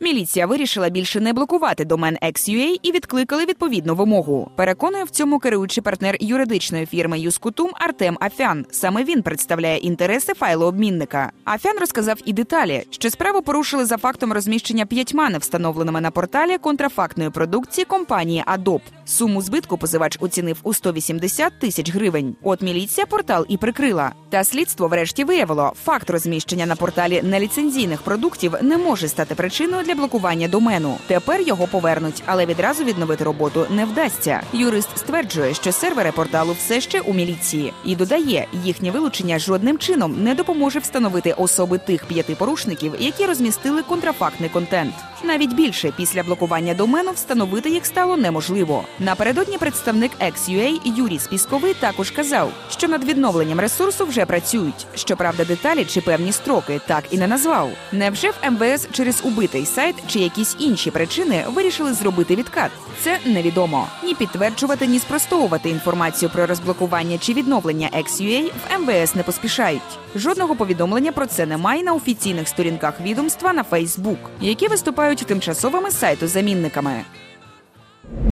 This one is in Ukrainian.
Міліція вирішила більше не блокувати домен XUA і відкликали відповідну вимогу. Переконує в цьому керуючий партнер юридичної фірми Юскутум Артем Афян. Саме він представляє інтереси файлообмінника. Афян розказав і деталі, що справу порушили за фактом розміщення п'ятьма невстановленими на порталі контрафактної продукції компанії Adobe. Суму збитку позивач оцінив у 180 тисяч гривень. От міліція портал і прикрила. Та слідство врешті виявило, факт розміщення на порталі неліцензійних продуктів не може стати причиною для блокування домену. Тепер його повернуть, але відразу відновити роботу не вдасться. Юрист стверджує, що сервери порталу все ще у міліції, і додає, їхнє вилучення жодним чином не допоможе встановити особи тих п'яти порушників, які розмістили контрафактний контент. Навіть більше після блокування домену встановити їх стало неможливо. Напередодні представник XUA Юрій Спісковий також казав, що над відновленням ресурсу вже працюють. Щоправда, деталі чи певні строки так і не назвав. Невже в МВС через убитий сайт чи якісь інші причини вирішили зробити відкат? Це невідомо. Ні підтверджувати, ні спростовувати інформацію про розблокування чи відновлення XUA в МВС не поспішають. Жодного повідомлення про це немає на офіційних сторінках відомства на Фейсбук, які виступають тимчасовими сайту замінниками.